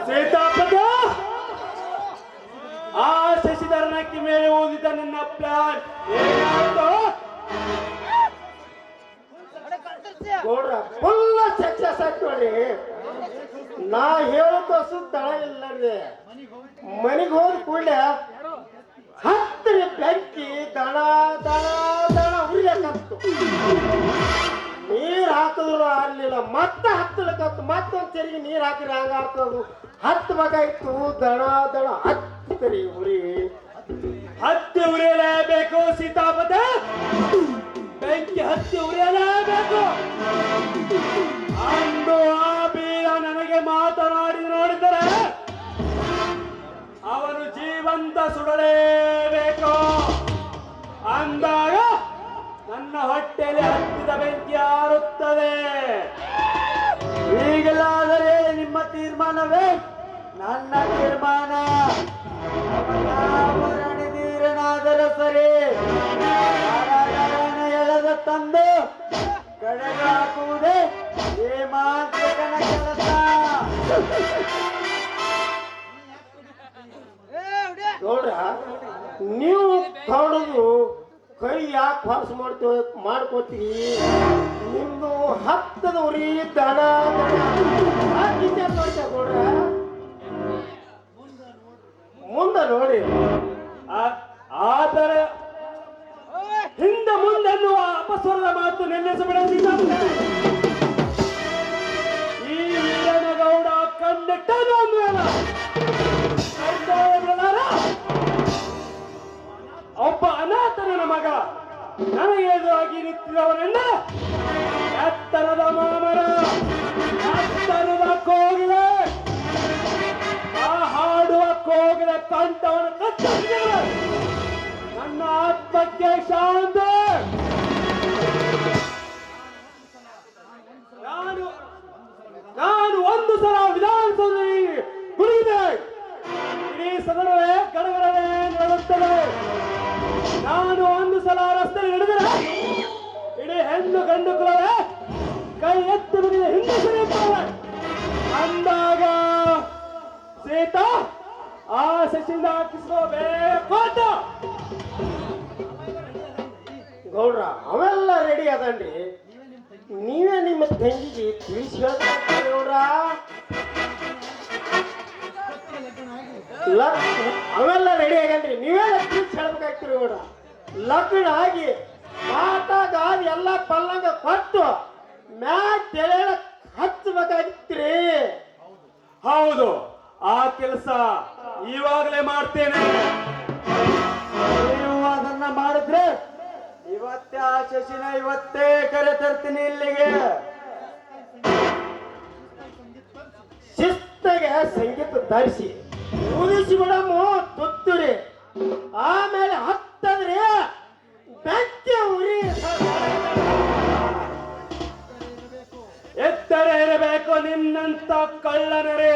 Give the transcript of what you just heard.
ಸೀತಾಪದ ಆ ಶಶಿಧರನಕ್ಕೆ ಮೇಲೆ ಓದಿದ ನನ್ನ ಪ್ಲಾನ್ ಏನಾಯ್ತು ನೋಡ್ರ ಫುಲ್ ಸಕ್ಸಸ್ ಆಯ್ತು ನೋಡ್ರಿ ನಾ ಹೇಳೋದು ತಳ ಇಲ್ಲ ರೀ ಮನೆಗೆ ಹೋದ ಕೂಡಲೇ ಹತ್ತಿರ ಬೆಂಕಿ ದಳ ದಳ ದಳ ಉರಿಯಕ್ಕಂತು ನೀರ್ ಹಾಕಿದ್ರು ಆಗ್ಲಿಲ್ಲ ಮತ್ತೆ ಹತ್ತಲಕತ್ತು ಮತ್ತೊಂದು ತೆರಿಗೆ ನೀರು ಹಾಕಿದ್ರೆ ಆಗ್ತದು ಹತ್ತಬೇಕಾಯ್ತು ದಣ ದಣ ಹತ್ತರಿ ಉರಿ. ಹತ್ತಿ ಉರಿಯಲೇಬೇಕು ಸೀತಾಪದ ಬೆಂಕಿ ಹತ್ತಿ ಉರಿಯಲೇಬೇಕು. ಅಂದು ಆ ಬೀರ ನನಗೆ ಮಾತನಾಡಿ ನೋಡಿದರೆ, ಅವನು ಜೀವಂತ ಸುಡಲೇಬೇಕು. ಅಂದಾಗ ನನ್ನ ಹೊಟ್ಟೆಯಲ್ಲಿ ಹತ್ತಿದ ಬೆಂಕಿ ತೀರ್ಮಾನವೇ ನನ್ನ ತೀರ್ಮಾನ ರಣಧೀರನಾದರೂ ಸರಿ. ಎಳೆದ ತಂದು ಕಡೆಗೆ ಹಾಕುವುದೇ ಈ ಮಾಂತ್ರಿಕನ ಕೆಲಸ. ನೋಡ್ರ, ನೀವು ತೊಡದು ಕೈ ಯಾಕೆ ಹೊರಸು ಮಾಡ್ತೀವಿ ಮಾಡ್ಕೋತೀವಿ ಹತ್ತದ ಉರಿ ದನ ಮುಂದ ನೋಡಿ ಆ- ಆದರೆ ಹಿಂದೆ ಮುಂದೆನ್ನುವ ಅಪಸ್ವರದ ಮಾತು ನಿಲ್ಲಿಸಬೇಡ ಸೀತಾಪದ. ಈ ವೀರನಗೌಡ ಅಂದ್ಮೇಲ ಕೈತೋಳಬಲಾರ. ಒಬ್ಬ ಅನಾಥನ ಮಗ ನನಗೆ ಎದುರಾಗಿ ಎತ್ತರದ ಮಾಮರ ಎತ್ತರದ ಕೋಗಿಲೆ. ಆ ಹಾಡುವ ಕೋಗಿಲೆ ಕಂಠವನ್ನು ನನ್ನ ಆತ್ಮಕ್ಕೆ ಶಾಂತಿ. ನಾನು ನಾನು ಒಂದು ಸಲ ವಿಧಾನಸೌಧದಲ್ಲಿ ಕುಳಿದೆ ಇಡೀ ಸದನವೇ ಗಡಗಡನೆ ನಡೆಯುತ್ತದೆ ನಾನು ಒಂದು ಸಲ ರಸ್ತೆ ನಡೆದರೆ, ಇಡೀ ಹೆಣ್ಣು ಗಂಡು ಕುಲವೇ ಕೈ ಎತ್ತಿ ಬದಿಗೆ ಹಿಂದೆ ಸರಿಯುತ್ತಾರೆ ಅಂದಾಗ ಸೀತಾ ಆ ಶಶಿಯಿಂದ ಹಾಕಿಸ್ಕೋಬೇಕಂತ ಗೌಡ್ರ, ಅವೆಲ್ಲ ರೆಡಿ ಅದನ್ರಿ. ನೀವೇ ನಿಮ್ಮ ತಂಗಿಗೆ ತಿಳಿಸಿ ಗೌಡ್ರ. ಅವೆಲ್ಲ ರೆಡಿ ಆಗನ್ರಿ. ನೀವೇ ತಿಳಿಸಿ ಹೇಳ್ಬೇಕಾಗ್ತೀರಿ ಗೌಡ್ರ. ಲಗ್ನ ಆಗಿ ಮಾತಾಗ ಎಲ್ಲ ಪಲ್ಲಂಗ ಕೊಟ್ಟು ಮ್ಯಾಕ್ ಹತ್ತು ಹಚ್ಚಬೇಕಾಗಿತ್ರಿ ಹೌದು. ಆ ಕೆಲಸ ಇವಾಗಲೇ ಮಾಡ್ತೇನೆ. ನೀವು ಅದನ್ನ ಮಾಡಿದ್ರೆ ಇವತ್ತೇ ಆ ಶಶಿನ ಇವತ್ತೇ ಕರೆ ತರ್ತೀನಿ ಇಲ್ಲಿಗೆ. ಶಿಸ್ತಗೆ ಸಂಗೀತ ಧರಿಸಿ ಊದಿಸಿ ಬಿಡಮು ತುತ್ತುರಿ. ಆಮೇಲೆ ಹತ್ತದ್ರಿ ಬೆಂಕಿ ಉರಿ. ನಿನ್ನಂತ ಕಳ್ಳನರೇ.